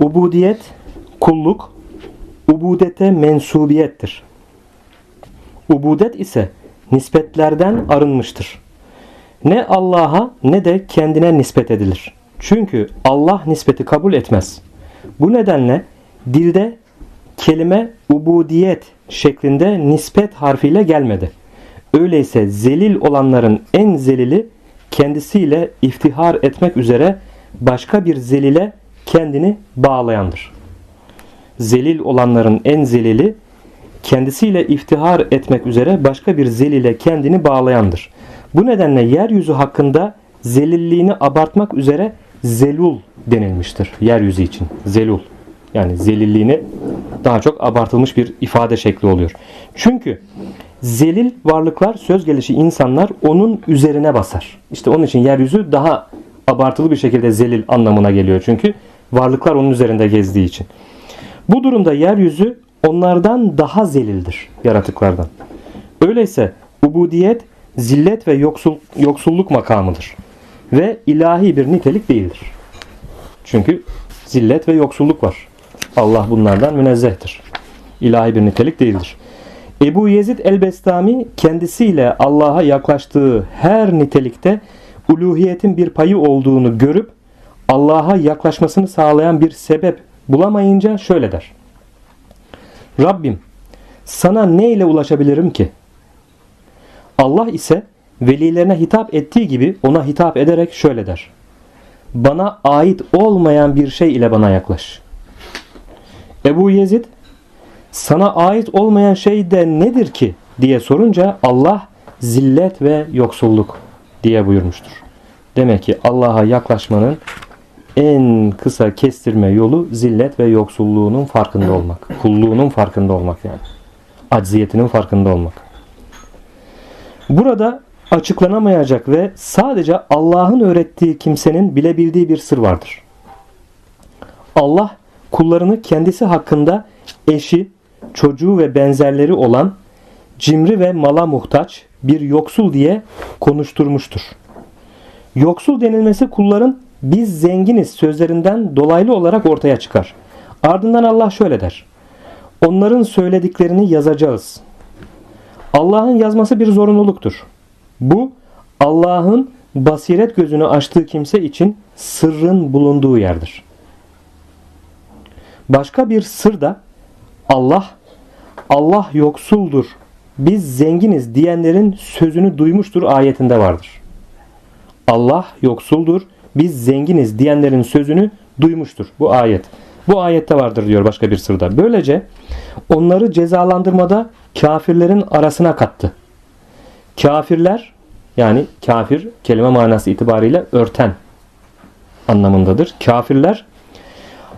Ubudiyet, kulluk, ubudete mensubiyettir. Ubudet ise nispetlerden arınmıştır. Ne Allah'a ne de kendine nispet edilir. Çünkü Allah nispeti kabul etmez. Bu nedenle dilde kelime ubudiyet şeklinde nispet harfiyle gelmedi. Öyleyse zelil olanların en zelili kendisiyle iftihar etmek üzere başka bir zelile kendini bağlayandır. Zelil olanların en zelili kendisiyle iftihar etmek üzere başka bir zelile kendini bağlayandır. Bu nedenle yeryüzü hakkında zelilliğini abartmak üzere zelul denilmiştir. Yeryüzü için zelul. Yani zelilliğini daha çok abartılmış bir ifade şekli oluyor. Çünkü zelil varlıklar söz gelişi insanlar onun üzerine basar. İşte onun için yeryüzü daha abartılı bir şekilde zelil anlamına geliyor. Çünkü varlıklar onun üzerinde gezdiği için. Bu durumda yeryüzü onlardan daha zelildir yaratıklardan. Öyleyse ubudiyet zillet ve yoksul, yoksulluk makamıdır. Ve ilahi bir nitelik değildir. Çünkü zillet ve yoksulluk var. Allah bunlardan münezzehtir. İlahi bir nitelik değildir. Ebu Yezid el-Bestami kendisiyle Allah'a yaklaştığı her nitelikte uluhiyetin bir payı olduğunu görüp Allah'a yaklaşmasını sağlayan bir sebep bulamayınca şöyle der. Rabbim sana ne ile ulaşabilirim ki? Allah ise velilerine hitap ettiği gibi ona hitap ederek şöyle der. Bana ait olmayan bir şey ile bana yaklaş. Ebu Yezid sana ait olmayan şey de nedir ki diye sorunca Allah zillet ve yoksulluk diye buyurmuştur. Demek ki Allah'a yaklaşmanın en kısa kestirme yolu zillet ve yoksulluğunun farkında olmak. Kulluğunun farkında olmak yani. Acziyetinin farkında olmak. Burada açıklanamayacak ve sadece Allah'ın öğrettiği kimsenin bilebildiği bir sır vardır. Allah kullarını kendisi hakkında eşi, çocuğu ve benzerleri olan cimri ve mala muhtaç bir yoksul diye konuşturmuştur. Yoksul denilmesi kulların biz zenginiz sözlerinden dolaylı olarak ortaya çıkar. Ardından Allah şöyle der. Onların söylediklerini yazacağız. Allah'ın yazması bir zorunluluktur. Bu Allah'ın basiret gözünü açtığı kimse için sırrın bulunduğu yerdir. Başka bir sır da Allah Allah yoksuldur, biz zenginiz diyenlerin sözünü duymuştur ayetinde vardır. Allah yoksuldur, biz zenginiz diyenlerin sözünü duymuştur. Bu ayet. Bu ayette vardır diyor başka bir sırda. Böylece onları cezalandırmada kafirlerin arasına kattı. Kafirler yani kafir kelime manası itibariyle örten anlamındadır. Kafirler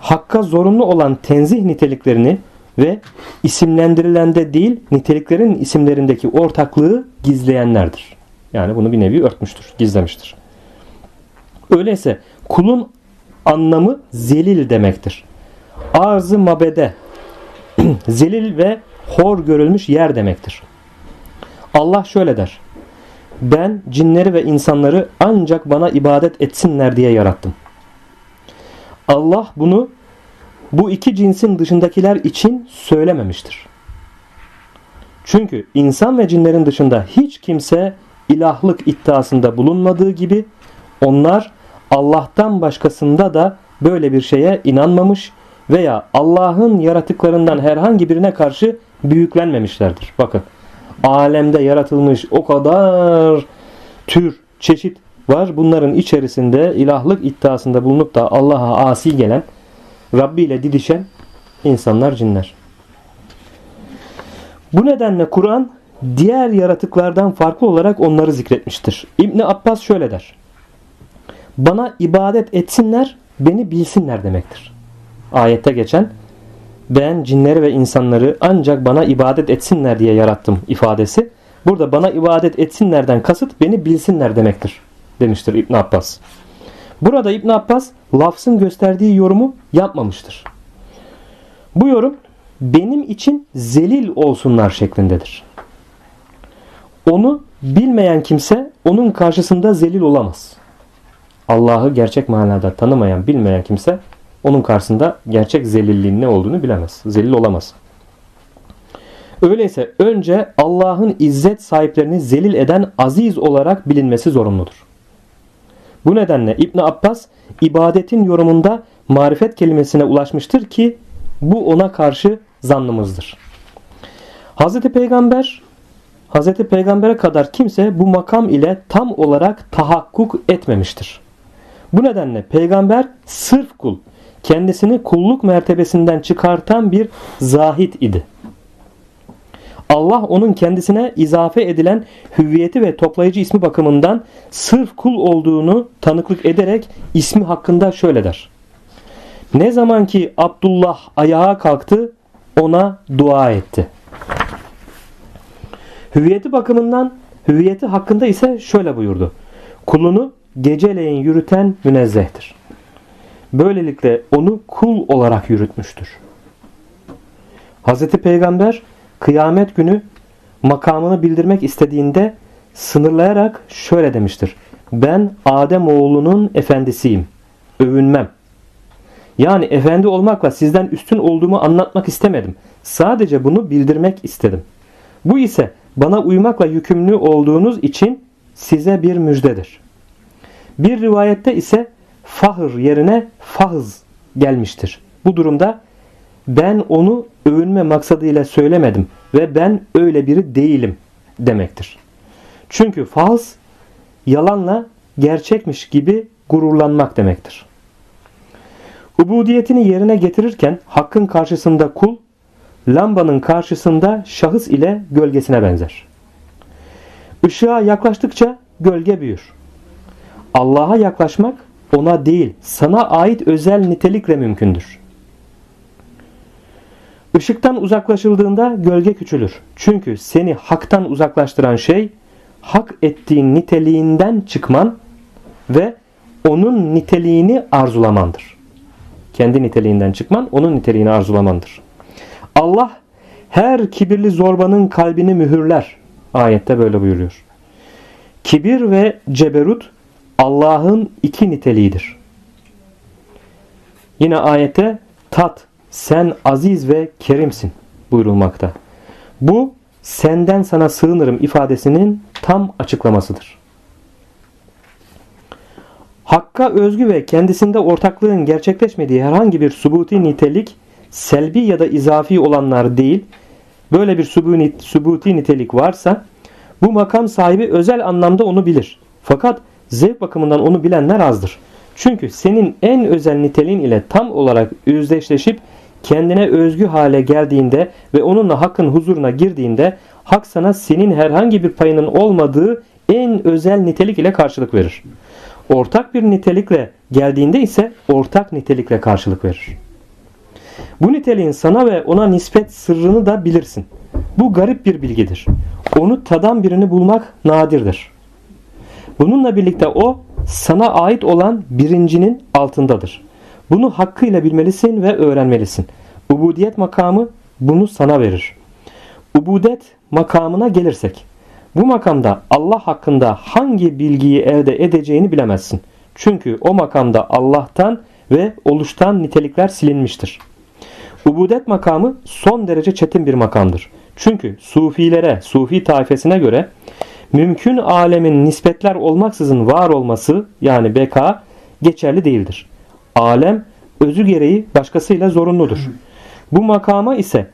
hakka zorunlu olan tenzih niteliklerini ve isimlendirilende değil niteliklerin isimlerindeki ortaklığı gizleyenlerdir. Yani bunu bir nevi örtmüştür, gizlemiştir. Öyleyse kulun anlamı zelil demektir. Arzı mabede zelil ve hor görülmüş yer demektir. Allah şöyle der. Ben cinleri ve insanları ancak bana ibadet etsinler diye yarattım. Allah bunu bu iki cinsin dışındakiler için söylememiştir. Çünkü insan ve cinlerin dışında hiç kimse ilahlık iddiasında bulunmadığı gibi onlar Allah'tan başkasında da böyle bir şeye inanmamış veya Allah'ın yaratıklarından herhangi birine karşı büyüklenmemişlerdir. Bakın alemde yaratılmış o kadar tür, çeşit var. Bunların içerisinde ilahlık iddiasında bulunup da Allah'a asi gelen, Rabbi ile didişen insanlar, cinler. Bu nedenle Kur'an diğer yaratıklardan farklı olarak onları zikretmiştir. İbni Abbas şöyle der. Bana ibadet etsinler, beni bilsinler demektir. Ayette geçen ben cinleri ve insanları ancak bana ibadet etsinler diye yarattım ifadesi. Burada bana ibadet etsinlerden kasıt beni bilsinler demektir demiştir İbn Abbas. Burada İbn Abbas lafzın gösterdiği yorumu yapmamıştır. Bu yorum benim için zelil olsunlar şeklindedir. Onu bilmeyen kimse onun karşısında zelil olamaz. Allah'ı gerçek manada tanımayan, bilmeyen kimse onun karşısında gerçek zelilliğin ne olduğunu bilemez. Zelil olamaz. Öyleyse önce Allah'ın izzet sahiplerini zelil eden aziz olarak bilinmesi zorunludur. Bu nedenle İbn Abbas ibadetin yorumunda marifet kelimesine ulaşmıştır ki bu ona karşı zannımızdır. Hz. Peygamber Hz. Peygamber'e kadar kimse bu makam ile tam olarak tahakkuk etmemiştir. Bu nedenle peygamber sırf kul, kendisini kulluk mertebesinden çıkartan bir zahit idi. Allah onun kendisine izafe edilen hüviyeti ve toplayıcı ismi bakımından sırf kul olduğunu tanıklık ederek ismi hakkında şöyle der. Ne zaman ki Abdullah ayağa kalktı ona dua etti. Hüviyeti bakımından hüviyeti hakkında ise şöyle buyurdu. Kulunu geceleyin yürüten münezzehtir. Böylelikle onu kul olarak yürütmüştür. Hz. Peygamber kıyamet günü makamını bildirmek istediğinde sınırlayarak şöyle demiştir. Ben Adem oğlunun efendisiyim. Övünmem. Yani efendi olmakla sizden üstün olduğumu anlatmak istemedim. Sadece bunu bildirmek istedim. Bu ise bana uymakla yükümlü olduğunuz için size bir müjdedir. Bir rivayette ise fahır yerine fahız gelmiştir. Bu durumda ben onu övünme maksadıyla söylemedim ve ben öyle biri değilim demektir. Çünkü fahız yalanla gerçekmiş gibi gururlanmak demektir. Ubudiyetini yerine getirirken hakkın karşısında kul, lambanın karşısında şahıs ile gölgesine benzer. Işığa yaklaştıkça gölge büyür. Allah'a yaklaşmak ona değil sana ait özel nitelikle mümkündür. Işıktan uzaklaşıldığında gölge küçülür. Çünkü seni haktan uzaklaştıran şey hak ettiğin niteliğinden çıkman ve onun niteliğini arzulamandır. Kendi niteliğinden çıkman onun niteliğini arzulamandır. Allah her kibirli zorbanın kalbini mühürler. Ayette böyle buyuruyor. Kibir ve ceberut Allah'ın iki niteliğidir. Yine ayette tat sen aziz ve kerimsin buyurulmakta. Bu senden sana sığınırım ifadesinin tam açıklamasıdır. Hakka özgü ve kendisinde ortaklığın gerçekleşmediği herhangi bir subuti nitelik selbi ya da izafi olanlar değil, böyle bir subuti nitelik varsa bu makam sahibi özel anlamda onu bilir. Fakat zevk bakımından onu bilenler azdır. Çünkü senin en özel niteliğin ile tam olarak yüzleşleşip kendine özgü hale geldiğinde ve onunla hakkın huzuruna girdiğinde hak sana senin herhangi bir payının olmadığı en özel nitelik ile karşılık verir. Ortak bir nitelikle geldiğinde ise ortak nitelikle karşılık verir. Bu niteliğin sana ve ona nispet sırrını da bilirsin. Bu garip bir bilgidir. Onu tadan birini bulmak nadirdir. Bununla birlikte o sana ait olan birincinin altındadır. Bunu hakkıyla bilmelisin ve öğrenmelisin. Ubudiyet makamı bunu sana verir. Ubudet makamına gelirsek, bu makamda Allah hakkında hangi bilgiyi elde edeceğini bilemezsin. Çünkü o makamda Allah'tan ve oluştan nitelikler silinmiştir. Ubudet makamı son derece çetin bir makamdır. Çünkü sufilere, sufi taifesine göre mümkün alemin nispetler olmaksızın var olması yani beka geçerli değildir. Alem özü gereği başkasıyla zorunludur. Bu makama ise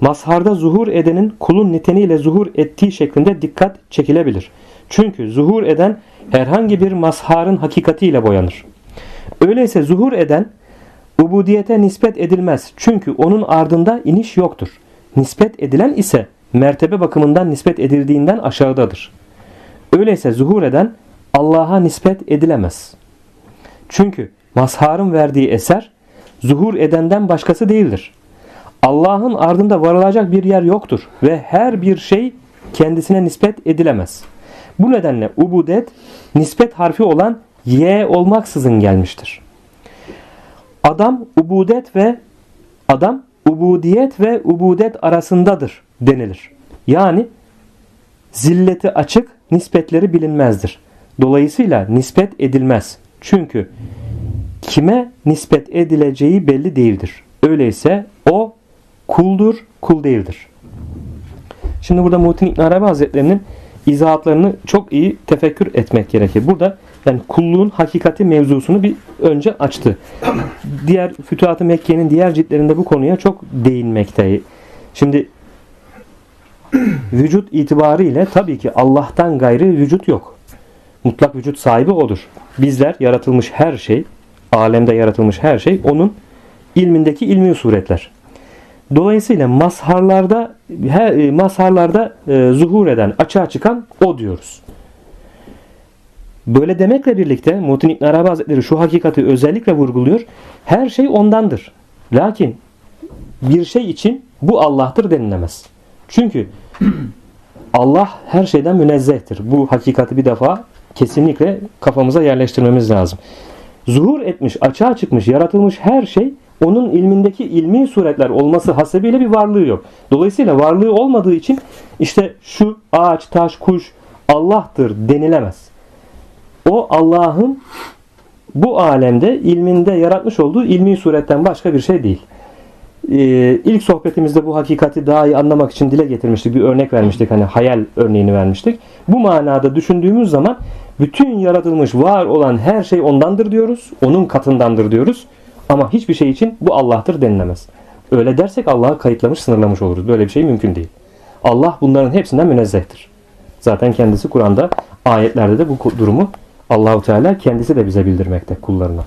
mazharda zuhur edenin kulun niteniyle zuhur ettiği şeklinde dikkat çekilebilir. Çünkü zuhur eden herhangi bir mazharın hakikatiyle boyanır. Öyleyse zuhur eden ubudiyete nispet edilmez. Çünkü onun ardında iniş yoktur. Nispet edilen ise mertebe bakımından nispet edildiğinden aşağıdadır. Öyleyse zuhur eden Allah'a nispet edilemez. Çünkü mazharın verdiği eser zuhur edenden başkası değildir. Allah'ın ardında varılacak bir yer yoktur ve her bir şey kendisine nispet edilemez. Bu nedenle ubudet nispet harfi olan y olmaksızın gelmiştir. Adam ubudet ve adam ubudiyet ve ubudet arasındadır denilir. Yani zilleti açık, nispetleri bilinmezdir. Dolayısıyla nispet edilmez. Çünkü kime nispet edileceği belli değildir. Öyleyse o kuldur, kul değildir. Şimdi burada Muhittin İbn Arabi Hazretlerinin izahatlarını çok iyi tefekkür etmek gerekir. Burada yani kulluğun hakikati mevzusunu bir önce açtı. Diğer Fütuhat-ı Mekke'nin diğer ciltlerinde bu konuya çok değinmekte. Şimdi vücut itibariyle tabii ki Allah'tan gayrı vücut yok. Mutlak vücut sahibi odur. Bizler yaratılmış her şey, alemde yaratılmış her şey onun ilmindeki ilmi suretler. Dolayısıyla mazharlarda her, e, mazharlarda e, zuhur eden, açığa çıkan o diyoruz. Böyle demekle birlikte Muhittin İbn Arabi Hazretleri şu hakikati özellikle vurguluyor. Her şey ondandır. Lakin bir şey için bu Allah'tır denilemez. Çünkü Allah her şeyden münezzehtir. Bu hakikati bir defa kesinlikle kafamıza yerleştirmemiz lazım. Zuhur etmiş, açığa çıkmış, yaratılmış her şey onun ilmindeki ilmi suretler olması hasebiyle bir varlığı yok. Dolayısıyla varlığı olmadığı için işte şu ağaç, taş, kuş Allah'tır denilemez. O Allah'ın bu alemde ilminde yaratmış olduğu ilmi suretten başka bir şey değil. Ee, ilk sohbetimizde bu hakikati daha iyi anlamak için dile getirmiştik. Bir örnek vermiştik. Hani hayal örneğini vermiştik. Bu manada düşündüğümüz zaman bütün yaratılmış var olan her şey ondandır diyoruz. Onun katındandır diyoruz. Ama hiçbir şey için bu Allah'tır denilemez. Öyle dersek Allah'ı kayıtlamış, sınırlamış oluruz. Böyle bir şey mümkün değil. Allah bunların hepsinden münezzehtir. Zaten kendisi Kur'an'da ayetlerde de bu durumu Allahu Teala kendisi de bize bildirmekte kullarına.